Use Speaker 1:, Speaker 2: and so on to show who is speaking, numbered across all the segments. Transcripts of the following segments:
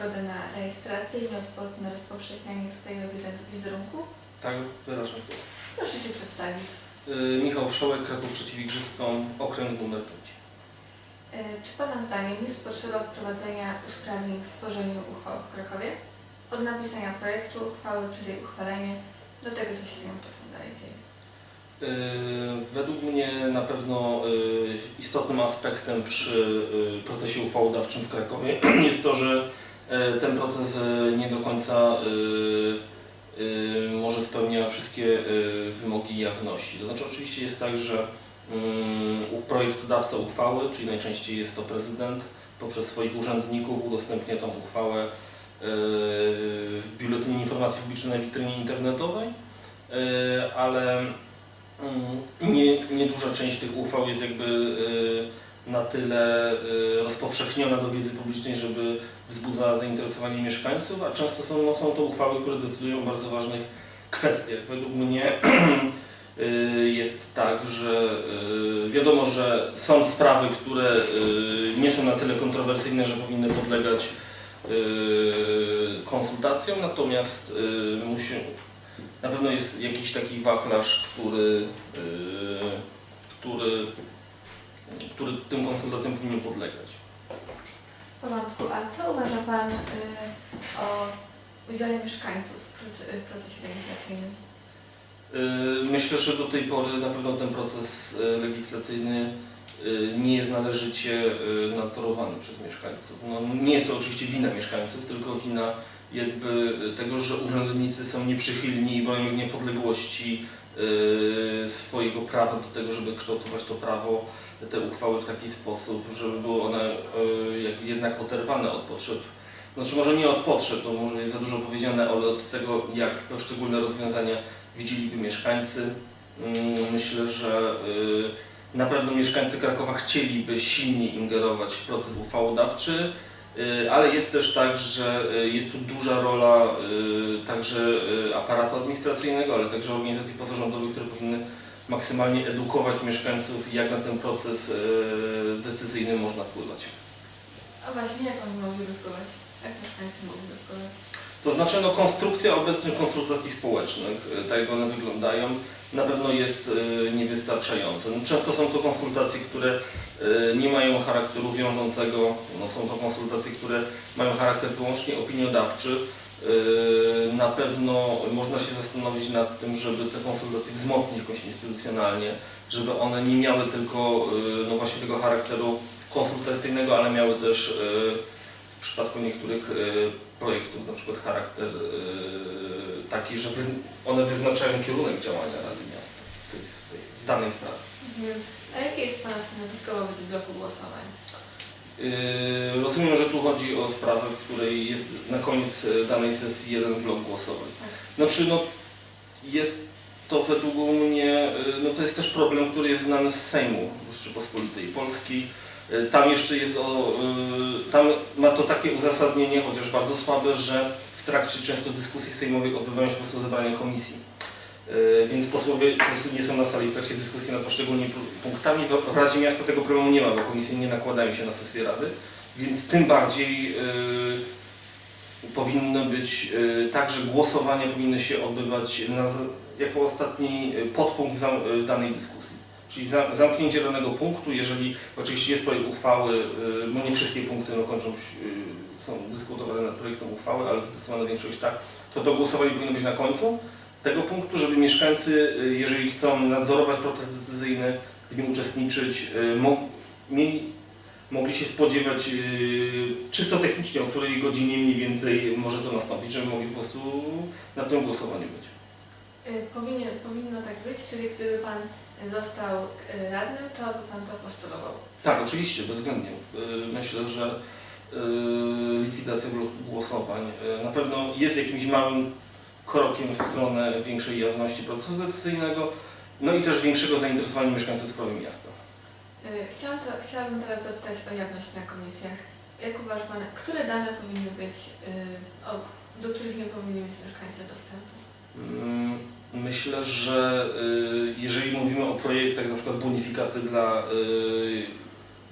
Speaker 1: zgodę na rejestrację i nieodpłatne rozpowszechnianie swojego wiz- wizerunku?
Speaker 2: Tak, wyrażam zgodę.
Speaker 1: Proszę się przedstawić.
Speaker 2: Y, Michał Wszołek, Kraków przeciw Igrzyskom, okręg numer 5.
Speaker 1: E, Czy Pana zdaniem jest potrzeba wprowadzenia usprawnień w tworzeniu uchwał w Krakowie? Od napisania projektu uchwały przez jej uchwalenie do tego, co się z nią potem dalej dzieje.
Speaker 2: Y, Według mnie na pewno y, istotnym aspektem przy y, procesie uchwałodawczym w Krakowie jest to, że y, ten proces y, nie do końca y, może spełnia wszystkie wymogi jawności. To znaczy oczywiście jest tak, że mm, projektodawca uchwały, czyli najczęściej jest to prezydent, poprzez swoich urzędników udostępnia tą uchwałę w Biuletynie Informacji Publicznej na witrynie internetowej, ale Mm, Nie, nieduża część tych uchwał jest jakby na tyle y, rozpowszechniona do wiedzy publicznej, żeby wzbudzała zainteresowanie mieszkańców, a często są, no, są to uchwały, które decydują o bardzo ważnych kwestiach. Według mnie y, jest tak, że y, wiadomo, że są sprawy, które nie są na tyle kontrowersyjne, że powinny podlegać konsultacjom, natomiast musi, na pewno jest jakiś taki wachlarz, który, który, który tym konsultacjom powinien podlegać.
Speaker 1: W porządku. A co uważa Pan y, o udziale mieszkańców w proce- w procesie legislacyjnym?
Speaker 2: Yy, Myślę, że do tej pory na pewno ten proces yy, legislacyjny yy, nie jest należycie nadzorowany przez mieszkańców. No, nie jest to oczywiście wina mieszkańców, tylko wina jakby tego, że urzędnicy są nieprzychylni i bronią niepodległości swojego prawa do tego, żeby kształtować to prawo, te uchwały w taki sposób, żeby były one jak- jednak oderwane od potrzeb znaczy może nie od potrzeb, to może jest za dużo powiedziane, ale od tego, jak poszczególne rozwiązania widzieliby mieszkańcy. Mm, Myślę, że y, na pewno mieszkańcy Krakowa chcieliby silniej ingerować w proces uchwałodawczy, y, ale jest też tak, że jest tu duża rola także aparatu administracyjnego, ale także organizacji pozarządowych, które powinny maksymalnie edukować mieszkańców, jak na ten proces y, decyzyjny można wpływać.
Speaker 1: A właśnie, jak oni mogliby wpływać? Jak mieszkańcy mogliby wpływać?
Speaker 2: To znaczy, no, konstrukcja obecnych konsultacji społecznych, y, tak jak one wyglądają, na pewno jest y, niewystarczająca. No, często są to konsultacje, które nie mają charakteru wiążącego, no, są to konsultacje, które mają charakter wyłącznie opiniodawczy. Y, Na pewno można się zastanowić nad tym, żeby te konsultacje wzmocnić jakoś instytucjonalnie, żeby one nie miały tylko y, no właśnie tego charakteru konsultacyjnego, ale miały też y, w przypadku niektórych projektów na przykład charakter taki, że one wyznaczają kierunek działania Rady Miasta w, tej, w, tej, w danej sprawie.
Speaker 1: Rozumiem. A jakie jest Pana stanowisko wobec bloku głosowań?
Speaker 2: Yy, Rozumiem, że tu chodzi o sprawę, w której jest na koniec e, danej sesji jeden blok głosowań. Znaczy, no, jest to według mnie, y, no to jest też problem, który jest znany z Sejmu Rzeczypospolitej Polskiej. Y, Tam jeszcze jest o, tam ma to takie uzasadnienie, chociaż bardzo słabe, że w trakcie często dyskusji sejmowych odbywają się po prostu zebrania komisji. Y, Więc posłowie po prostu nie są na sali w trakcie dyskusji nad poszczególnymi pu- punktami. W Radzie Miasta tego problemu nie ma, bo komisje nie nakładają się na sesję Rady. Więc tym bardziej y, powinno być y, tak, że głosowania powinny się odbywać na, jako ostatni podpunkt w, danej dyskusji. Czyli za, zamknięcie danego punktu, jeżeli oczywiście jest projekt uchwały, bo nie wszystkie punkty no, kończą, są dyskutowane nad projektem uchwały, ale zdecydowana większość tak, to to głosowanie powinno być na końcu tego punktu, żeby mieszkańcy, y, jeżeli chcą nadzorować proces decyzyjny, w nim uczestniczyć, y, mieli mogli się spodziewać yy, czysto technicznie, o której godzinie mniej więcej może to nastąpić, żeby mogli po prostu na tym głosowaniu być.
Speaker 1: Y, Powinien, powinno tak być, czyli gdyby Pan został y, radnym, to by Pan to postulował.
Speaker 2: Tak, oczywiście, bezwzględnie. Myślę, że likwidacja głosowań na pewno jest jakimś małym krokiem w stronę większej jawności procesu decyzyjnego, no i też większego zainteresowania mieszkańców sprawą miasta.
Speaker 1: Y, Chciałam to, chciałabym teraz zapytać o jawność na komisjach. Jak uważa Pan, które dane powinny być, y, do których nie powinni mieć mieszkańcy dostępu?
Speaker 2: Mm, Myślę, że y, jeżeli mówimy o projektach, na przykład bonifikaty dla,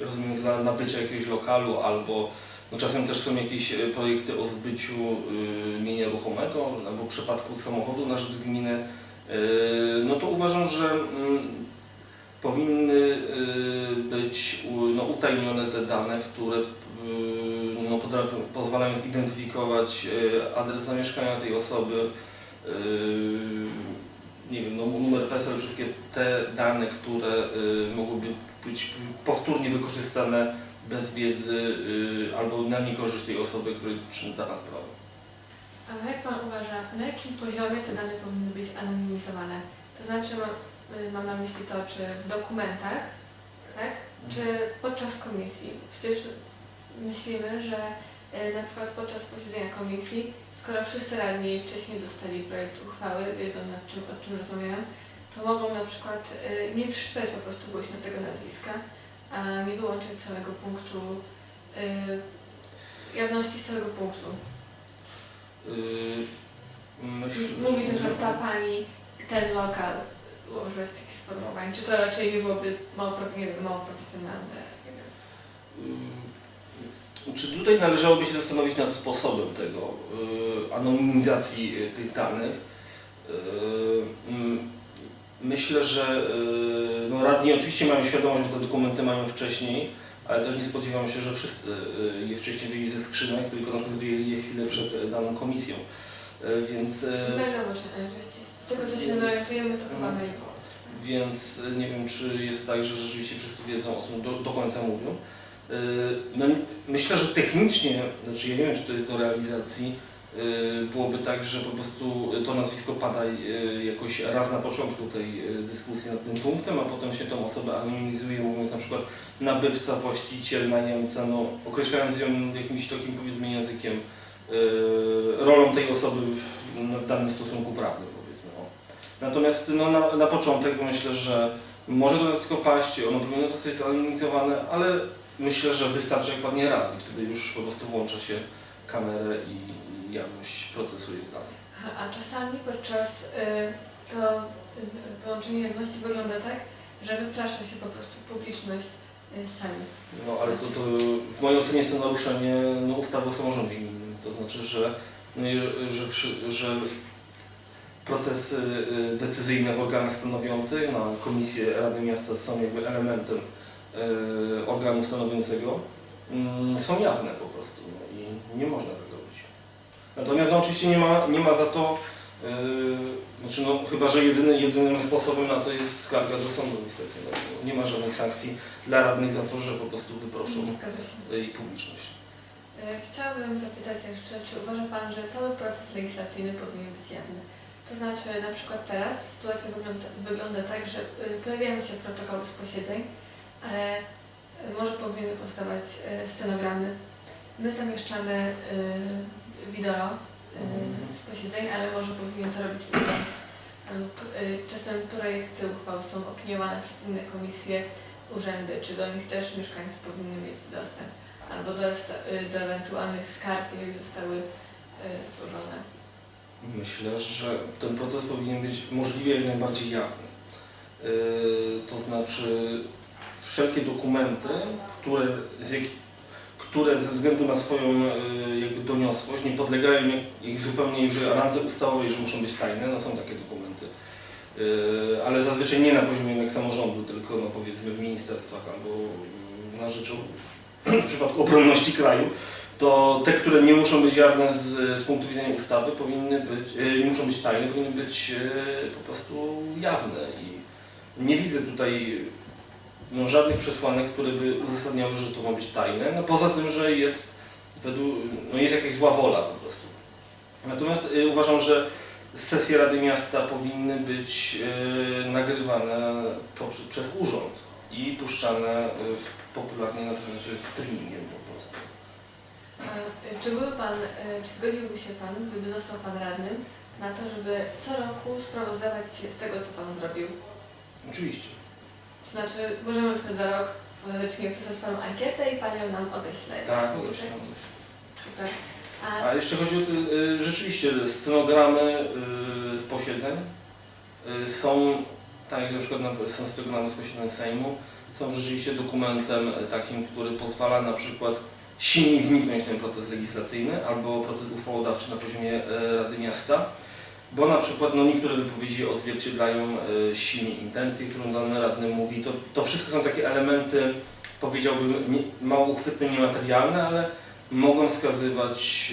Speaker 2: rozumiem, dla nabycia jakiegoś lokalu albo No czasem też są jakieś e, projekty o zbyciu y, mienia ruchomego albo w przypadku samochodu na rzecz gminy. y, No to uważam, że mm, powinny być no, utajnione te dane, które no, pozwalają zidentyfikować adres zamieszkania tej osoby, nie wiem, no, numer PESEL, wszystkie te dane, które mogłyby być powtórnie wykorzystane bez wiedzy y, albo na niekorzyść tej osoby, której dotyczy dana sprawa.
Speaker 1: A jak Pan uważa, na jakim poziomie te dane powinny być anonimizowane? To znaczy, mam, y, mam na myśli to, czy w dokumentach, tak? Czy podczas komisji? Przecież myślimy, że y, na przykład podczas posiedzenia komisji, skoro wszyscy radni wcześniej dostali projekt uchwały, wiedzą nad czym, o czym rozmawiają, to mogą na przykład nie przeczytać po prostu głośno tego nazwiska, a nie wyłączyć całego punktu, y, jawności z całego punktu.
Speaker 2: Yy,
Speaker 1: Mówi, że ta pani ten lokal używa z takich sformułowań. Czy to raczej nie byłoby mało, nie wiem, mało profesjonalne?
Speaker 2: Yy, Czy tutaj należałoby się zastanowić nad sposobem tego, yy, anonimizacji yy, tych danych? Yy, mm, Myślę, że yy, no, radni oczywiście mają świadomość, że te dokumenty mają wcześniej, ale też nie spodziewam się, że wszyscy yy, je wcześniej wyjęli ze skrzynek, tylko na przykład wyjęli je chwilę przed daną komisją. Yy, Więc
Speaker 1: Mailowo, z tego co się zorientujemy, to chyba mailowo.
Speaker 2: Więc y, nie wiem, czy jest tak, że rzeczywiście wszyscy wiedzą, o czym do, do końca mówią. Y, No, myślę, że technicznie, znaczy ja nie wiem, czy to jest do realizacji, y, byłoby tak, że po prostu to nazwisko pada y, jakoś raz na początku tej y, dyskusji nad tym punktem, a potem się tą osobę anonimizuje, mówiąc na przykład nabywca, właściciel, najemca, no, określając ją jakimś takim powiedzmy językiem, y, rolą tej osoby w, danym stosunku prawnym powiedzmy. O. Natomiast no, na, na początek myślę, że może to nazwisko paść, ono powinno zostać zanonimizowane, ale myślę, że wystarczy jak padnie raz i wtedy już po prostu włącza się kamerę i, i jawność procesu jest dalej.
Speaker 1: Aha, A czasami podczas y, to y, wyłączenie jawności wygląda tak, że wyprasza się po prostu publiczność y, sami.
Speaker 2: No ale to, to w mojej ocenie jest to naruszenie no, ustawy o samorządzie gminnym. To znaczy, że, no, że, wszy- że procesy y, decyzyjne w organach stanowiących, na komisje Rady Miasta są jakby elementem y, organu stanowiącego, mm, są jawne po prostu no, i nie można. Natomiast no, oczywiście nie ma, nie ma za to, y, znaczy no, chyba że jedyny, jedynym sposobem na to jest skarga do sądu administracyjnego. Nie ma żadnych sankcji dla radnych za to, że po prostu wyproszą y, i publiczność.
Speaker 1: Y, Chciałabym zapytać jeszcze, czy uważa Pan, że cały proces legislacyjny powinien być jawny? To znaczy, na przykład teraz sytuacja wygląda, wygląda tak, że y, pojawiają się protokoły z posiedzeń, ale y, może powinny powstawać y, stenogramy. My zamieszczamy wideo y, z posiedzeń, ale może powinien to robić urząd. Y, Czasem projekty uchwał są opiniowane przez inne komisje, urzędy, czy do nich też mieszkańcy powinni mieć dostęp albo do, y, do ewentualnych skarg, jeżeli zostały złożone.
Speaker 2: Myślę, że ten proces powinien być możliwie jak najbardziej jawny. To znaczy wszelkie dokumenty, które, z jak, które ze względu na swoją yy, jakby doniosłość nie podlegają jak, jak zupełnie już randze ustawowej, że muszą być tajne, no są takie dokumenty. Yy, Ale zazwyczaj nie na poziomie jednak samorządu, tylko no powiedzmy w ministerstwach albo na rzecz w przypadku obronności kraju to te, które nie muszą być jawne z, z punktu widzenia ustawy, powinny być, e, nie muszą być tajne, powinny być e, po prostu jawne. I nie widzę tutaj no, żadnych przesłanek, które by uzasadniały, że to ma być tajne. No poza tym, że jest według, no, jest jakaś zła wola po prostu. Natomiast e, uważam, że sesje Rady Miasta powinny być e, nagrywane poprzez, przez urząd i puszczane w, popularnie się streamingiem po prostu.
Speaker 1: A, y, Czy byłby Pan, y, czy zgodziłby się Pan, gdyby został Pan radnym, na to, żeby co roku sprawozdawać się z tego, co Pan zrobił?
Speaker 2: Oczywiście.
Speaker 1: To znaczy, możemy przykład za rok powiedzmy wysłać Panu ankietę i Pan ją nam odeśle.
Speaker 2: Tak, odeślę.
Speaker 1: Super. A,
Speaker 2: A jeszcze chodzi o te, y, rzeczywiście scenogramy y, z posiedzeń y, są, tak jak na przykład na, są scenogramy z posiedzeń Sejmu, są rzeczywiście dokumentem y, takim, który pozwala na przykład silniej wniknąć w ten proces legislacyjny albo proces uchwałodawczy na poziomie Rady Miasta, bo na przykład no, niektóre wypowiedzi odzwierciedlają e, silnie intencje, którą dany radny mówi. To, to wszystko są takie elementy, powiedziałbym, nie, mało uchwytne, niematerialne, ale mogą wskazywać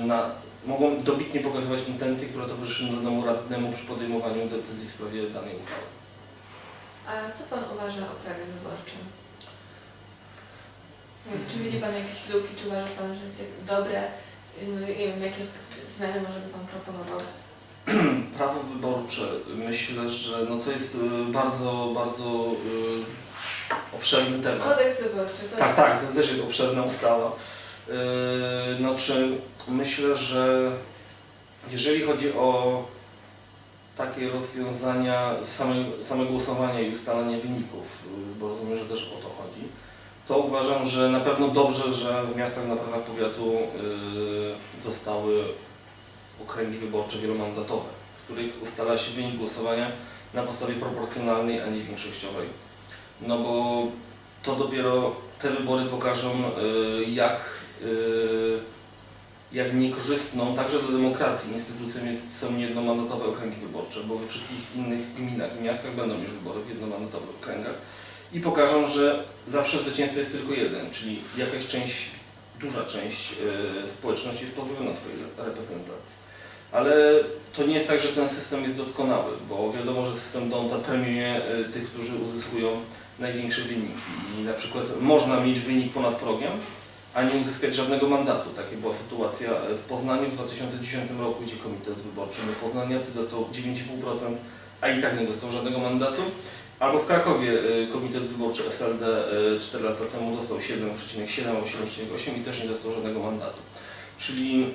Speaker 2: e, na, mogą dobitnie pokazywać intencje, które towarzyszą danemu radnemu przy podejmowaniu decyzji w sprawie danej uchwały.
Speaker 1: A co Pan uważa o prawie wyborczym? Czy widzi Pan jakieś luki, czy uważa Pan, że jest dobre? No, Nie wiem, jakie zmiany może by Pan proponował?
Speaker 2: Prawo wyborcze, myślę, że no to jest y, bardzo, bardzo y, obszerny temat.
Speaker 1: Kodeks wyborczy, to
Speaker 2: Tak, tak, to też jest obszerna ustawa. Yy, Znaczy, myślę, że jeżeli chodzi o takie rozwiązania same, same głosowania i ustalanie wyników, bo rozumiem, że też o to chodzi, to uważam, że na pewno dobrze, że w miastach na prawach powiatu yy, zostały okręgi wyborcze wielomandatowe, w których ustala się wynik głosowania na podstawie proporcjonalnej, a nie większościowej. No bo to dopiero te wybory pokażą, y, jak, y, jak niekorzystną także dla demokracji instytucją jest, są jednomandatowe okręgi wyborcze, bo we wszystkich innych gminach i miastach będą już wybory w jednomandatowych okręgach i pokażą, że zawsze zwycięzca jest tylko jeden, czyli jakaś część, duża część y, społeczności jest pozbawiona swojej reprezentacji. Ale to nie jest tak, że ten system jest doskonały, bo wiadomo, że system Donta premiuje y, tych, którzy uzyskują największe wyniki. I na przykład można mieć wynik ponad progiem, a nie uzyskać żadnego mandatu. Taka była sytuacja w Poznaniu w 2010 roku, gdzie Komitet Wyborczy Poznaniacy dostał 9,5%, a i tak nie dostał żadnego mandatu. Albo w Krakowie y, Komitet Wyborczy SLD y, 4 lata temu dostał 7,7 albo 7,8 i też nie dostał żadnego mandatu. Czyli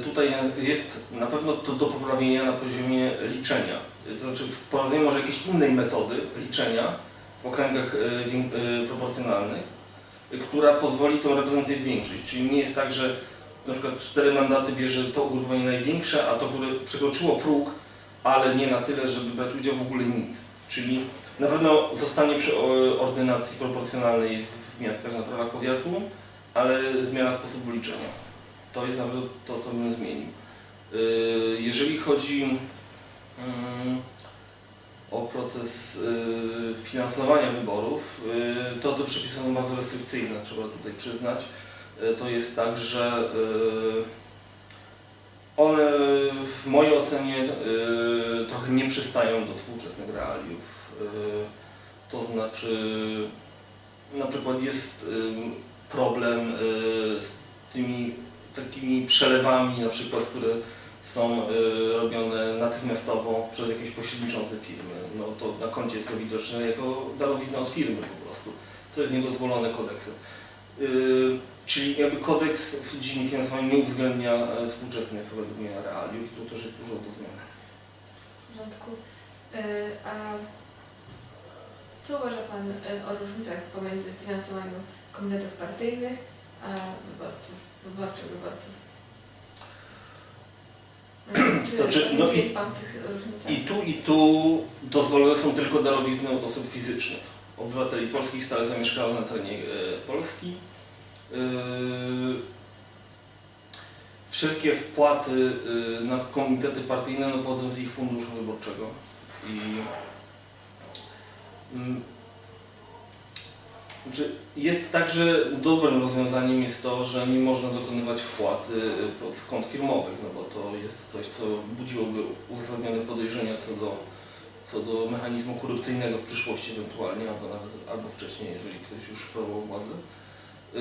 Speaker 2: y, tutaj jest na pewno to do poprawienia na poziomie liczenia. Y, To znaczy wprowadzenie może jakiejś innej metody liczenia, w okręgach y, y, proporcjonalnych, y, która pozwoli tą reprezentację zwiększyć. Czyli nie jest tak, że na przykład cztery mandaty bierze to ugrupowanie największe, a to, które przekroczyło próg, ale nie na tyle, żeby brać udział w ogóle nic. Czyli na pewno zostanie przy ordynacji proporcjonalnej w miastach na prawach powiatu, ale zmiana sposobu liczenia. To jest na pewno to, co bym zmienił. Y, Jeżeli chodzi mm, o proces y, finansowania wyborów, y, to te przepisy są bardzo restrykcyjne, trzeba tutaj przyznać. To jest tak, że one w mojej ocenie y, trochę nie przystają do współczesnych realiów. Y, To znaczy, na przykład jest y, problem y, z tymi z takimi przelewami, na przykład, które są y, robione natychmiastowo przez jakieś pośredniczące firmy. No to na koncie jest to widoczne jako darowizna od firmy po prostu, co jest niedozwolone kodeksem. Y, czyli jakby kodeks w dziedzinie finansowania nie uwzględnia e, współczesnych według mnie realiów, tu też jest dużo do zmiany.
Speaker 1: W porządku. Y, A co uważa Pan y, o różnicach pomiędzy finansowaniem komitetów partyjnych a wyborców, wyborczych wyborców? Y, Czy
Speaker 2: To czy- no i-
Speaker 1: Pan tych?
Speaker 2: I tu i tu dozwolone są tylko darowizny od osób fizycznych, obywateli polskich stale zamieszkałych na terenie e, Polski. Yy, Wszystkie wpłaty y, na komitety partyjne no, pochodzą z ich funduszu wyborczego. I mm, znaczy jest tak, że dobrym rozwiązaniem jest to, że nie można dokonywać wpłat z kont firmowych, no bo to jest coś, co budziłoby uzasadnione podejrzenia co do, co do mechanizmu korupcyjnego w przyszłości ewentualnie, albo nawet albo wcześniej, jeżeli ktoś już sprawował władzę. Yy,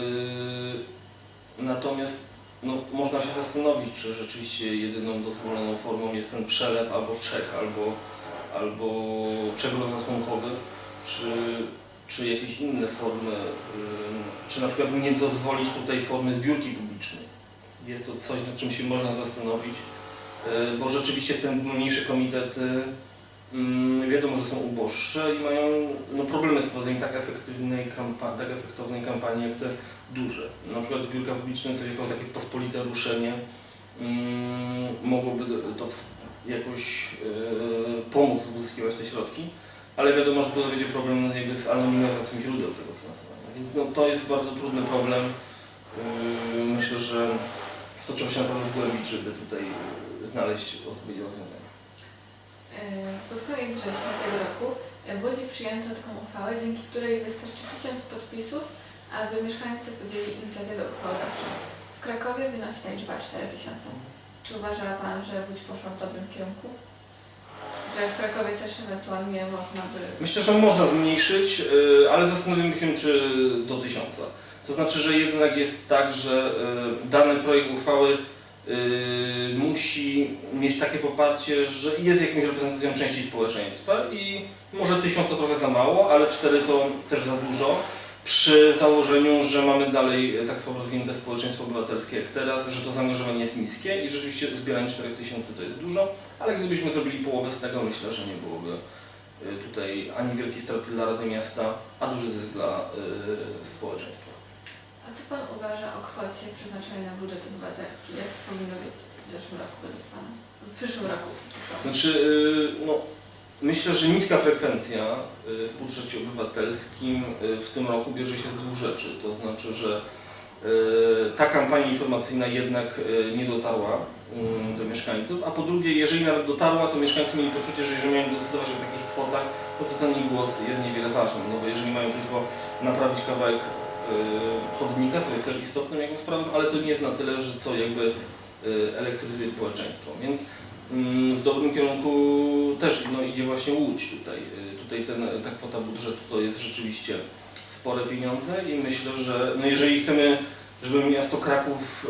Speaker 2: natomiast no, można się zastanowić, czy rzeczywiście jedyną dozwoloną formą jest ten przelew albo czek, albo, albo czek rozrachunkowy, czy, czy jakieś inne formy, ym, czy na przykład nie dozwolić tutaj formy zbiórki publicznej. Jest to coś, nad czym się można zastanowić, yy, bo rzeczywiście te mniejsze komitety ym, wiadomo, że są uboższe i mają no, problemy z prowadzeniem tak efektywnej kampanii, tak efektownej kampanii jak te duże. Na przykład zbiórka publiczna, coś jako takie pospolite ruszenie mm, mogłoby to jakoś yy, pomóc uzyskiwać te środki, ale wiadomo, że tutaj będzie problem jakby z anonimizacją źródeł tego finansowania. Więc no, to jest bardzo trudny problem. Yy, Myślę, że w to trzeba się naprawdę wgłębić, żeby tutaj znaleźć odpowiednie rozwiązanie.
Speaker 1: E, Pod koniec września tego roku e, w Łodzi przyjęto taką uchwałę, dzięki której wystarczy tysiąc podpisów, aby mieszkańcy podjęli inicjatywę uchwałodawczą. W Krakowie wynosi ta liczba 4000. Czy uważa Pan, że Łódź poszła w dobrym kierunku? Że w Krakowie też ewentualnie można by...
Speaker 2: Myślę, że można zmniejszyć, yy, ale zastanowimy się, czy do tysiąca. To znaczy, że jednak jest tak, że yy, dany projekt uchwały yy, musi mieć takie poparcie, że jest jakimś reprezentacją części społeczeństwa i może tysiąc to trochę za mało, ale cztery to też za dużo. Przy założeniu, że mamy dalej tak słabo rozwinięte społeczeństwo obywatelskie jak teraz, że to zaangażowanie jest niskie i rzeczywiście zbieranie 4000 to jest dużo, ale gdybyśmy zrobili połowę z tego, myślę, że nie byłoby y, tutaj ani wielkiej straty dla Rady Miasta, a duży zysk dla y, społeczeństwa.
Speaker 1: A co Pan uważa o kwocie przeznaczonej na budżet obywatelski? Powinno być w zeszłym roku według? W przyszłym roku?
Speaker 2: Znaczy, y, no, myślę, że niska frekwencja y, w budżecie obywatelskim y, w tym roku bierze się z dwóch rzeczy. To znaczy, że ta kampania informacyjna jednak nie dotarła y, do mieszkańców, a po drugie, jeżeli nawet dotarła, to mieszkańcy mieli poczucie, że jeżeli mają decydować o takich kwotach, no to ten ich głos jest niewiele ważny, no bo jeżeli mają tylko naprawić kawałek chodnika, co jest też istotnym jakby sprawą, ale to nie jest na tyle, że co jakby elektryzuje społeczeństwo, więc Mm, w dobrym kierunku też no, idzie właśnie Łódź tutaj. Y, Tutaj ten, ta kwota budżetu to jest rzeczywiście spore pieniądze i myślę, że no, jeżeli chcemy, żeby miasto Kraków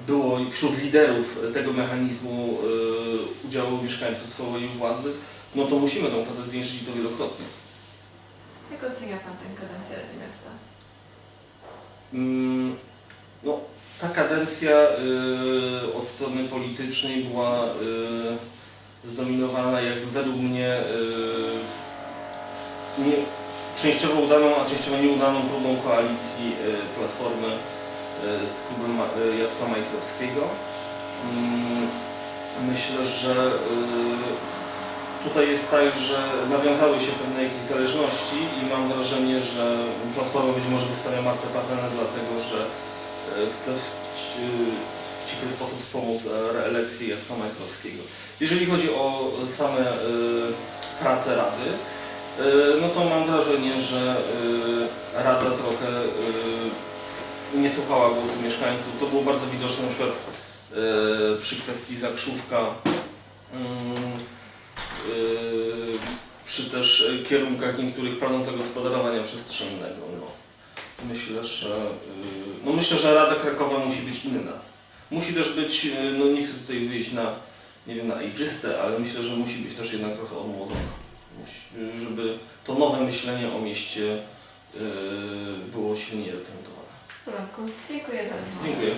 Speaker 2: y, było wśród liderów tego mechanizmu y, udziału mieszkańców w swojej władzy, no to musimy tą kwotę zwiększyć i to wielokrotnie.
Speaker 1: Jak ocenia Pan tę kadencję Rady Miasta?
Speaker 2: Mm, No, ta kadencja y, od strony politycznej była y, zdominowana jakby według mnie y, nie, częściowo udaną, a częściowo nieudaną próbą koalicji y, Platformy y, z klubem y, Jacka Majchrowskiego. Mm, Myślę, że y, tutaj jest tak, że nawiązały się pewne jakieś zależności i mam wrażenie, że Platforma być może wystawia Martę Patenę dlatego, że chce w, ci- w cichy sposób wspomóc e, reelekcję Jacka Majchrowskiego. Jeżeli chodzi o same e, prace Rady, e, no to mam wrażenie, że Rada trochę nie słuchała głosu mieszkańców. To było bardzo widoczne na przykład przy kwestii Zakrzówka, mm, przy też kierunkach niektórych planów zagospodarowania przestrzennego. No. Myślę, że y, no myślę, że Rada Krakowa musi być inna. Musi też być, y, no nie chcę tutaj wyjść na, nie wiem, na ageistę, ale myślę, że musi być też jednak trochę odmłodzona. Musi, y, żeby to nowe myślenie o mieście było silniej reprezentowane.
Speaker 1: W porządku. Dziękuję za rozmowę.
Speaker 2: Dziękuję.